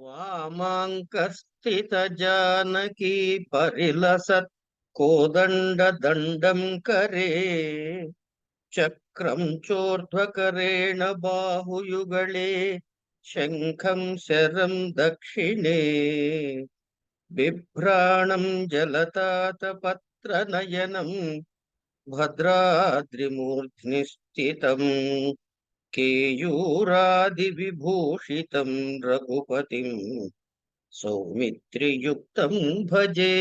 वामाङ्कस्थितजानकी परिलसत् कोदण्डदण्डं करे चक्रं चोर्ध्वकरेण बाहुयुगले शङ्खं शरं दक्षिणे बिभ्राणं जलतातपत्रनयनं भद्राद्रिमूर्ध्नि स्थितम् పత్రనయనం భద్రాద్రిమూర్ధ్ని కేయూరాది విభూషితం సౌమిత్రియుక్తం భజే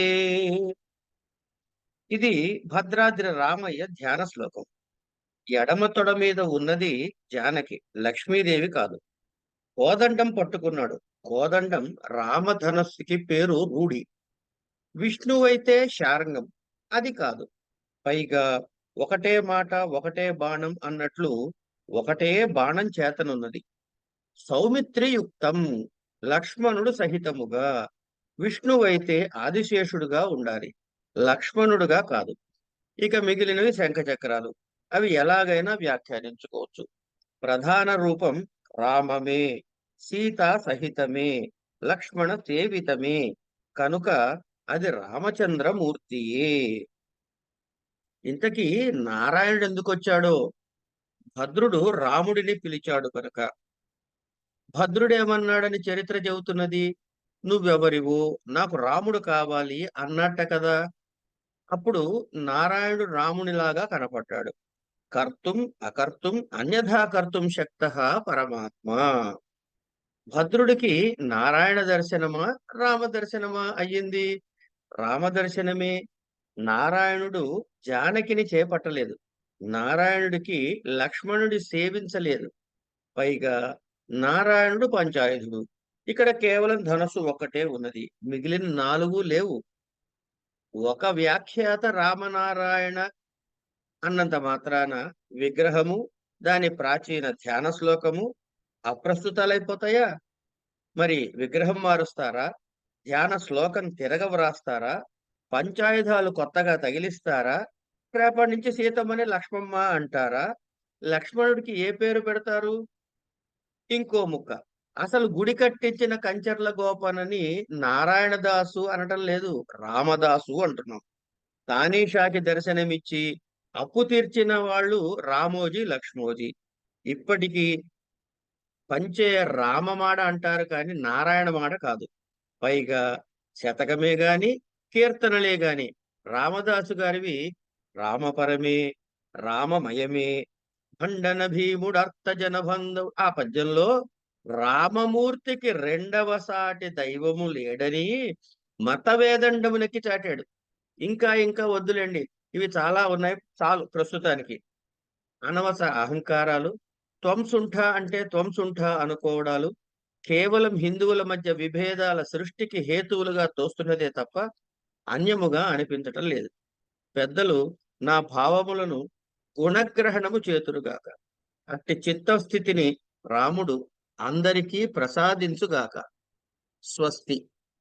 ఇది భద్రాద్రి రామయ్య ధ్యాన శ్లోకం. ఎడమ తొడ మీద ఉన్నది జానకి లక్ష్మీదేవి కాదు. కోదండం పట్టుకున్నాడు. కోదండం రామధనస్సుకి పేరు రూఢి. విష్ణువైతే శారంగం. అది కాదు. పైగా ఒకటే మాట ఒకటే బాణం అన్నట్లు ఒకటే బాణం చేతనున్నది. సౌమిత్రియుక్తం లక్ష్మణుడు సహితముగా విష్ణువైతే ఆదిశేషుడుగా ఉండాలి. లక్ష్మణుడుగా కాదు. ఇక మిగిలినవి శంఖచక్రాలు. అవి ఎలాగైనా వ్యాఖ్యానించుకోవచ్చు. ప్రధాన రూపం రామమే సీతా సహితమే లక్ష్మణ సేవితమే. కనుక అది రామచంద్రమూర్తియే. ఇంతకీ నారాయణుడు ఎందుకు వచ్చాడో భద్రుడు రాముడిని పిలిచాడు కనుక. భద్రుడేమన్నాడని చరిత్ర చెబుతున్నది? నువ్వెవరివు? నాకు రాముడు కావాలి అన్నట్ట కదా. అప్పుడు నారాయణుడు రామునిలాగా కనపడ్డాడు. కర్తుం అకర్తుం అన్యథా కర్తుం శక్త పరమాత్మ. భద్రుడికి నారాయణ దర్శనమా రామ దర్శనమా అయ్యింది? రామ దర్శనమే. నారాయణుడు జానకిని చేపట్టలేదు. నారాయణుడికి లక్ష్మణుడి సేవించలేదు. పైగా నారాయణుడు పంచాయుధుడు. ఇక్కడ కేవలం ధనస్సు ఒక్కటే ఉన్నది. మిగిలిన నాలుగు లేవు. ఒక వ్యాఖ్యాత రామనారాయణ అన్నంత మాత్రాన విగ్రహము దాని ప్రాచీన ధ్యాన శ్లోకము అప్రస్తుతాలైపోతాయా? మరి విగ్రహం మారుస్తారా? ధ్యాన శ్లోకం తిరగ వ్రాస్తారా? పంచాయుధాలు కొత్తగా తగిలిస్తారా? రేపటి నుంచి సీతమ్మని లక్ష్మమ్మ అంటారా? లక్ష్మణుడికి ఏ పేరు పెడతారు? ఇంకో ముక్క. అసలు గుడి కట్టించిన కంచర్ల గోపనని నారాయణదాసు అనటం లేదు రామదాసు అంటున్నాం. తానీషాకి దర్శనమిచ్చి అప్పు తీర్చిన వాళ్ళు రామోజీ లక్ష్మోజీ. ఇప్పటికీ పంచే రామమాడ అంటారు కానీ నారాయణ మాడ కాదు. పైగా శతకమే గాని కీర్తనలే గాని రామదాసు గారివి రామపరమే రామమయమే భండన భీముడర్థ జనబంధం. ఆ పద్యంలో రామమూర్తికి రెండవ సాటి దైవము లేడని మత వేదండమునకి చాటాడు. ఇంకా ఇంకా వద్దులేండి ఇవి చాలా ఉన్నాయి చాలు ప్రస్తుతానికి. అనవసర అహంకారాలు త్వంసుంఠ అంటే త్వంసుంఠ అనుకోవడాలు కేవలం హిందువుల మధ్య విభేదాల సృష్టికి హేతువులుగా తోస్తున్నదే తప్ప అన్యముగా అనిపించటం లేదు. పెద్దలు నా భావములను గుణగ్రహణము చేతురుగాక అట్టి చిత్తస్థితిని రాముడు అందరికీ ప్రసాదించుగాక. స్వస్తి.